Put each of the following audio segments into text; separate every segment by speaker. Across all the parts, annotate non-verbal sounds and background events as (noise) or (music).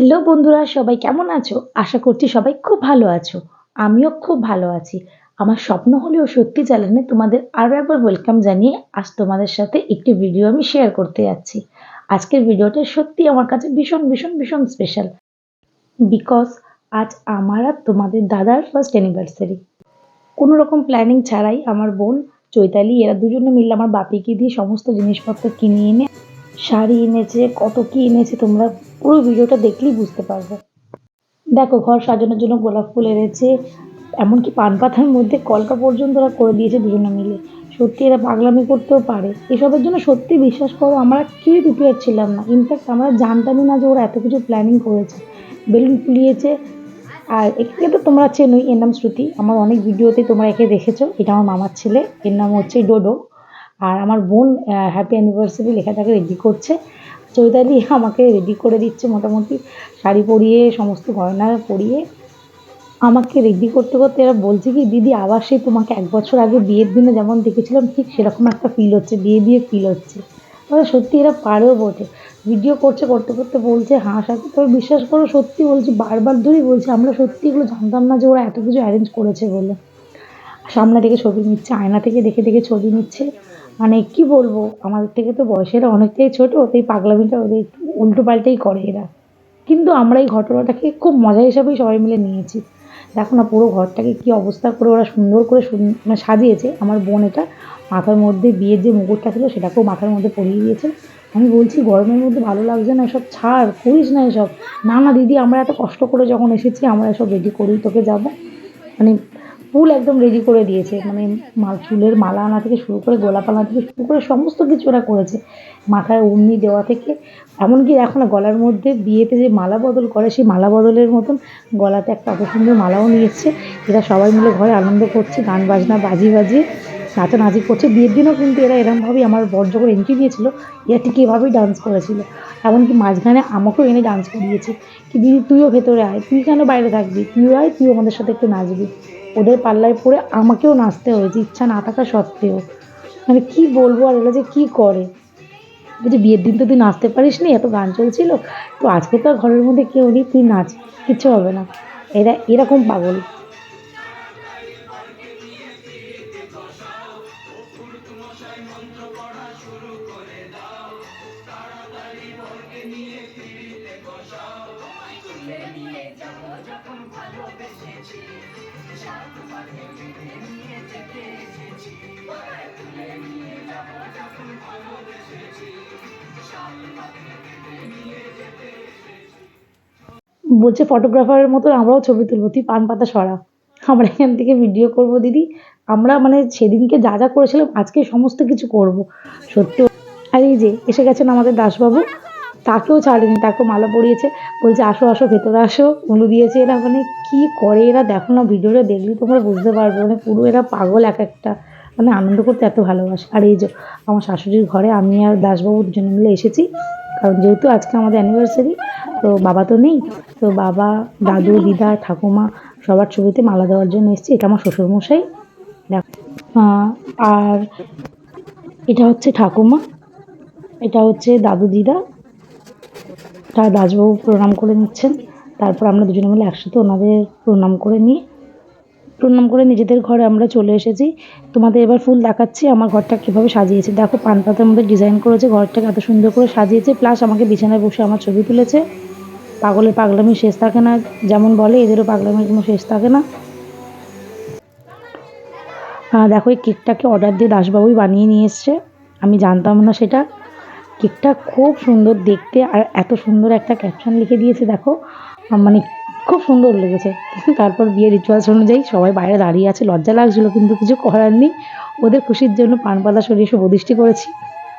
Speaker 1: Hello বন্ধুরা, সবাই কেমন আছো? আশা করছি সবাই খুব ভালো আছো। আমিও খুব ভালো আছি। আমার স্বপ্ন হলেও সত্যি চ্যানেলে তোমাদের আরও একবার ওয়েলকাম জানিয়ে আজ তোমাদের সাথে একটি ভিডিও আমি শেয়ার করতে যাচ্ছি। আজকের ভিডিওটা সত্যি আমার কাছে ভীষণ ভীষণ ভীষণ স্পেশাল বিকজ আজ আমার আর তোমাদের দাদার ফার্স্ট অ্যানিভার্সারি কোনো রকম প্ল্যানিং ছাড়াই আমার বোন চৈতালি, এরা দুজনে মিলে আমার বাপিকে দিয়ে সমস্ত জিনিসপত্র কিনে এনে, শাড়ি এনেছে, কত কি এনেছে তোমরা পুরো ভিডিওটা দেখলেই বুঝতে পারবে। দেখো, ঘর সাজানোর জন্য গোলাপ ফুল এনেছে, এমনকি পান পাতার মধ্যে কলকা পর্যন্ত ওরা করে দিয়েছে দুজনে মিলে। সত্যি এরা পাগলামি করতেও পারে। এসবের জন্য সত্যি বিশ্বাস করো, আমরা কেউই প্রিপেয়ার ছিলাম না। ইনফ্যাক্ট আমরা জানতামই না যে ওরা এত কিছু প্ল্যানিং করেছে। বেলুন ফুলিয়েছে, আর একে তো তোমরা চেনোই, এর নাম শ্রুতি। আমার অনেক ভিডিওতে তোমরা একে দেখেছ। এটা আমার মামার ছেলে, এর নাম হচ্ছে ডোডো। আর আমার বোন হ্যাপি অ্যানিভার্সারি লেখাটাকে রেডি করছে। চৈতালি আমাকে রেডি করে দিচ্ছে মোটামুটি। শাড়ি পরিয়ে, সমস্ত গয়না পরিয়ে। আমাকে রেডি করতে করতে এরা বলছে কি, দিদি, আবার সেই তোমাকে এক বছর আগে বিয়ের দিনে যেমন দেখেছিলাম, ঠিক সেরকম একটা ফিল হচ্ছে, বিয়ে বিয়ে ফিল হচ্ছে। তবে সত্যি এরা পারেও বটে। ভিডিও করছে, করতে করতে বলছে হাঁ সাথে তবে বিশ্বাস করো, সত্যি বলছি, বারবার ধরেই বলছি, আমরা সত্যি এগুলো জানতাম না যে ওরা এত কিছু অ্যারেঞ্জ করেছে বলে। সামনে থেকে ছবি নিচ্ছে, আয়না থেকে দেখে দেখে ছবি নিচ্ছে। মানে কি বলব, আমাদের থেকে তো বয়সের অনেকটাই ছোট তাই পাগলামিটা ওদের একটু উল্টো পাল্টাই করে এরা। কিন্তু আমরা এই ঘটনাটাকে খুব মজা হিসাবেই সবাই মিলে নিয়েছি। দেখো না, পুরো ঘরটাকে কি অবস্থা করে ওরা সুন্দর করে মানে সাজিয়েছে। আমার বোন এটা মাথার মধ্যে বিয়ের যে মুকুটটা ছিল, সেটাকেও মাথার মধ্যে পরিয়ে দিয়েছে। আমি বলছি, গরমের মধ্যে ভালো লাগছে না এসব? ছাড়, করিস না এসব। না না, দিদি, আমরা এত কষ্ট করে যখন এসেছি, আমরা এসব রেডি করি, তোকে যাব। মানে ফুল একদম রেডি করে দিয়েছে। মানে মাল চুলের মালা আনা থেকে শুরু করে গোলাপ আনা থেকে শুরু করে সমস্ত কিছু ওরা করেছে। মাথায় উমনি দেওয়া থেকে, এমনকি দেখো না গলার মধ্যে বিয়েতে যে মালা বদল করে, সেই মালা বদলের মতন গলাতে একটা অত সুন্দর মালাও নিয়ে এরা সবাই মিলে ঘরে আনন্দ করছে, গান বাজনা বাজি বাজিয়ে নাচানাচি করছে। বিয়ের দিনও কিন্তু এরা এরমভাবেই আমার বর যখন এন্ট্রি দিয়েছিল এরা ঠিক এভাবেই ডান্স করেছিল। এমনকি মাঝখানে আমাকেও এনে ডান্স করিয়েছে। কি দিদি, তুইও ভেতরে আয়, তুই কেন বাইরে থাকবি? তুইও আয় তুইও আমাদের সাথে একটু নাচবি। ওদের পাল্লায় পড়ে আমাকেও নাচতে হয়েছে ইচ্ছা না থাকা সত্ত্বেও। মানে কি বলব আর এরা যে কী করে? বলছি, বিয়ের দিন তো তুই নাচতে পারিস নি, এত গান চলছিল। তো আজকে তো ঘরের মধ্যে কেউ নেই, তুই নাচ, কিচ্ছু হবে না। এরা এরকম পাগল। বলছে ফটোগ্রাফারের মতো আমরাও ছবি তুলবো। তুই পান পাতা সরা। আমরা এখান থেকে ভিডিও করব, দিদি। আমরা মানে সেদিনকে যা যা করেছিলাম, আজকে সমস্ত কিছু করব। সত্যি। আর এই যে, এসে গেছেন আমাদের দাসবাবু। তাকেও ছাড়েনি, তাকেও মালা পরিয়েছে। বলছে, আসো আসো, ভেতরে আসো। উলু দিয়েছে এরা মানে কি করে এরা? দেখো না, ভিডিওটা দেখলে তোমরা বুঝতে পারবে। মানে পুরো এরা পাগল এক একটা। মানে আনন্দ করতে এত ভালোবাসে। আর এই যে আমার শাশুড়ির ঘরে আমি আর দাসবাবু দুজনে মিলে এসেছি। কারণ যেহেতু আজকে আমাদের অ্যানিভার্সারি তো বাবা তো নেই। তো বাবা, দাদু, দিদা, ঠাকুমা সবার ছবিতে মালা দেওয়ার জন্য এসেছি। এটা আমার শ্বশুরমশাই। দেখ আর এটা হচ্ছে ঠাকুমা। এটা হচ্ছে দাদু, দিদা। তার দাসবাবু প্রণাম করে নিচ্ছেন। তারপর আমরা দুজনে মিলে একসাথে ওনাদের প্রণাম করে নিই প্রণাম করে নিজেদের ঘরে আমরা চলে এসেছি। তোমাদের এবার ফুল দেখাচ্ছি, আমার ঘরটা কীভাবে সাজিয়েছে। দেখো পান পাতার মধ্যে ডিজাইন করেছে, ঘরটাকে এত সুন্দর করে সাজিয়েছে। প্লাস আমাকে বিছানায় বসে আমার ছবি তুলেছে। পাগলের পাগলামি শেষ থাকে না, যেমন বলে, এদেরও পাগলামির কোনো শেষ থাকে না। দেখো, এই কেকটাকে অর্ডার দিয়ে দাসবাবুই বানিয়ে নিয়ে এসছে। আমি জানতাম না সেটা। কেকটা খুব সুন্দর দেখতে আর এত সুন্দর একটা ক্যাপশন লিখে দিয়েছে, দেখো। মানে খুব সুন্দর লেগেছে। (laughs) তারপর বিয়ের রিচুয়ালস অনুযায়ী সবাই বাইরে দাঁড়িয়ে আছে, লজ্জা লাগছিল কিন্তু কিছু করার নেই। ওদের খুশির জন্য পান পাতা সরিয়ে শুভ দৃষ্টি করেছি।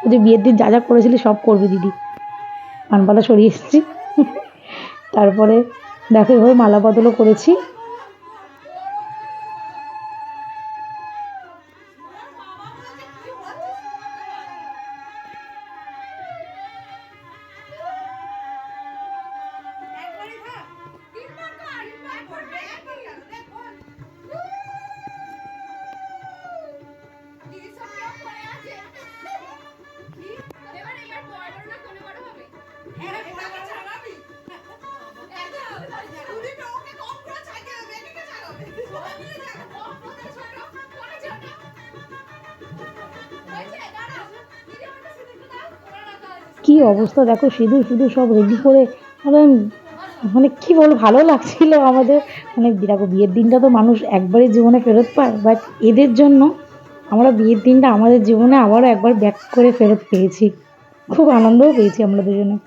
Speaker 1: ওদের বিয়ের দিন যা যা করেছিলি সব করবে, দিদি। পান পাতা সরিয়ে এসেছি। (laughs) তারপরে দেখো, এভাবে মালা বদলও করেছি। কি অবস্থা? দেখো, সিঁদুর সিঁদুর সব রেডি করে মানে মানে কি বলব, ভালো লাগছিল আমাদের। মানে দেখো, বিয়ের দিনটা তো মানুষ একবারই জীবনে ফেরত পায় বাট এদের জন্য আমরা বিয়ের দিনটা আমাদের জীবনে আবারও একবার ব্যাক করে ফেরত পেয়েছি। খুব আনন্দও পেয়েছি আমরা দুজনে।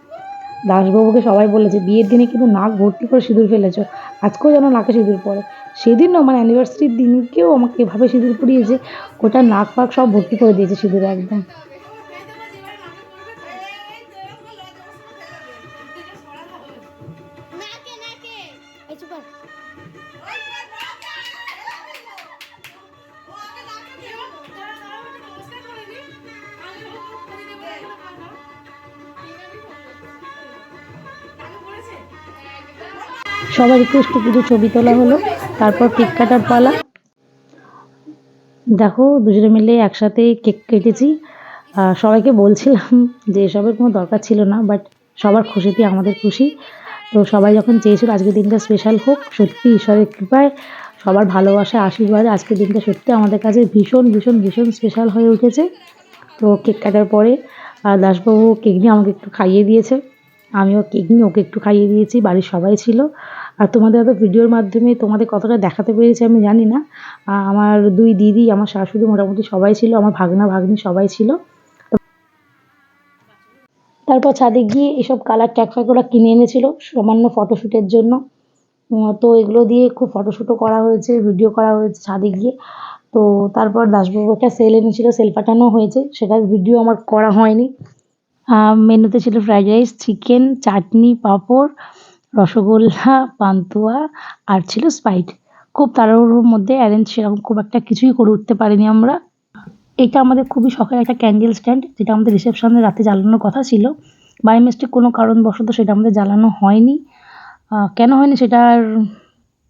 Speaker 1: দাসবাবুকে সবাই বলেছে, বিয়ের দিনে কিন্তু নাক ভর্তি করে সিঁদুর ফেলেছ, আজকেও যেন নাকে সিঁদুর পড়ে। সেদিনও মানে অ্যানিভার্সারির দিনকেও আমাকে এভাবে সিঁদুর পরিয়েছে ওটা নাক ফাক সব ভর্তি করে দিয়েছে সিঁদুরে একদম। সবার একটু কিছু ছবি তোলা হলো, তারপর কেক কাটার পালা। দেখো, দুজনে মিলে একসাথে কেক কেটেছি। সবাইকে বলছিলাম যে এসবের কোনো দরকার ছিল না বাট সবার খুশিতে আমাদের খুশি। তো সবাই যখন চেয়েছিল আজকের দিনটা স্পেশাল হোক, সত্যি ঈশ্বরের কৃপায় সবার ভালোবাসা, আশীর্বাদে আজকের দিনটা সত্যি আমাদের কাছে ভীষণ ভীষণ ভীষণ স্পেশাল হয়ে উঠেছে। তো কেক কাটার পরে দাসবাবু কেক নিয়ে আমাকে একটু খাইয়ে দিয়েছে। আমিও কেক নিয়ে ওকে একটু খাইয়ে দিয়েছি, বাড়ির সবাই ছিল। আর তোমাদের হয়তো ভিডিওর মাধ্যমে তোমাদের কতটা দেখাতে পেরেছি আমি জানি না। আমার দুই দিদি, আমার শাশুড়ি মোটামুটি সবাই ছিল, আমার ভাগনা ভাগ্নি সবাই ছিল। তারপর ছাদে গিয়ে এসব কালার ট্যাগ ফ্যাগগুলো কিনে এনেছিল সামান্য ফটোশ্যুটের জন্য। তো এগুলো দিয়ে খুব ফটোশ্যুটও করা হয়েছে, ভিডিও করা হয়েছে ছাদে গিয়ে। তো তারপর দাসবাবু একটা সেল এনেছিল, সেল পাঠানো হয়েছে, সেটার ভিডিও আমার করা হয়নি। মেনুতে ছিল ফ্রাইড রাইস চিকেন চাটনি, পাঁপড়, রসগোল্লা, পান্তুয়া, আর ছিল স্পাইট খুব তাড়াহুড়োর মধ্যে অ্যারেঞ্জ সেরকম খুব একটা কিছুই করে উঠতে পারিনি আমরা। এটা আমাদের খুবই শখের একটা ক্যান্ডেল স্ট্যান্ড যেটা আমাদের রিসেপশনে রাতে জ্বালানোর কথা ছিল। বাই মিস্টেক কোনো কারণবশত সেটা আমাদের জ্বালানো হয়নি। কেন হয়নি সেটার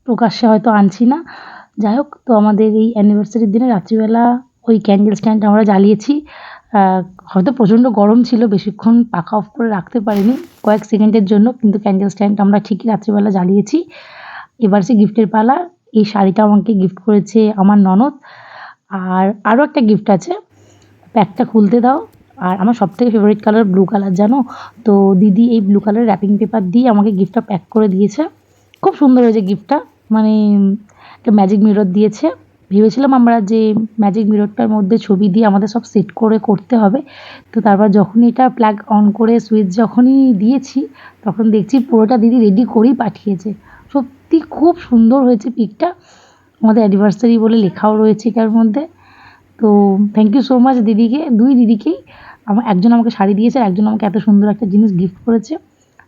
Speaker 1: প্রকাশ্যে হয়তো আনছি না। যাই হোক, তো আমাদের এই অ্যানিভার্সারির দিনে রাত্রিবেলা ওই ক্যান্ডেল স্ট্যান্ড আমরা জ্বালিয়েছি। হয়তো প্রচণ্ড গরম ছিল, বেশিক্ষণ পাখা অফ করে রাখতে পারিনি। কয়েক সেকেন্ডের জন্য কিন্তু ক্যান্ডেল স্ট্যান্ড আমরা ঠিকই রাত্রিবেলা জ্বালিয়েছি। এবার সে গিফটের পালা। এই শাড়িটা আমাকে গিফট করেছে আমার ননদ। আর আরও একটা গিফট আছে। প্যাকটা খুলতে দাও। আর আমার সবথেকে ফেভারিট কালার ব্লু কালার জানো? তো দিদি এই ব্লু কালার র্যাপিং পেপার দিয়ে আমাকে গিফটটা প্যাক করে দিয়েছে। খুব সুন্দর হয়েছে গিফটটা মানে একটা ম্যাজিক মিরর দিয়েছে। ভেবেছিলাম আমরা যে ম্যাজিক মিররটার মধ্যে ছবি দিয়ে আমাদের সব সেট করে করতে হবে। তো তারপর যখনই এটা প্লাগ অন করে সুইচ যখনই দিয়েছি, তখন দেখছি পুরোটা দিদি রেডি করেই পাঠিয়েছে। সত্যি খুব সুন্দর হয়েছে পিকটা আমাদের অ্যানিভার্সারি বলে লেখাও রয়েছে এটার মধ্যে। তো থ্যাংক ইউ সো মাচ দিদিকে, দুই দিদিকেই। আমার একজন আমাকে শাড়ি দিয়েছে আর একজন আমাকে এত সুন্দর একটা জিনিস গিফট করেছে।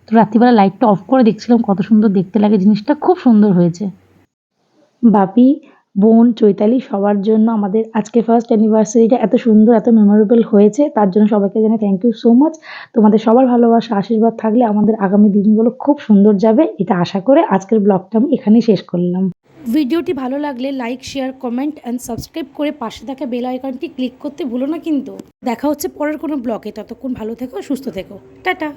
Speaker 1: তো রাত্রিবেলা লাইটটা অফ করে দেখছিলাম কত সুন্দর দেখতে লাগে জিনিসটা। খুব সুন্দর হয়েছে। বাপি বোন চৈতালি সবার জন্য আমাদের আজকে ফার্স্ট অ্যানিভার্সারিটা এত সুন্দর, এত মেমোরেবল হয়েছে। তার জন্য সবাইকে জানাই থ্যাংক ইউ সো মাচ তোমাদের সবার ভালোবাসা, আশীর্বাদ থাকলে আমাদের আগামী দিনগুলো খুব সুন্দর যাবে, এটা আশা করে আজকের ব্লগটা আমি এখানেই শেষ করলাম।
Speaker 2: ভিডিওটি ভালো লাগলে like share comment and subscribe করে পাশে থাকা বেল আইকনটি ক্লিক করতে ভুলো না কিন্তু। দেখা হচ্ছে পরের কোনো ব্লগে ততক্ষণ ভালো থেকো, সুস্থ থেকো। টাটা।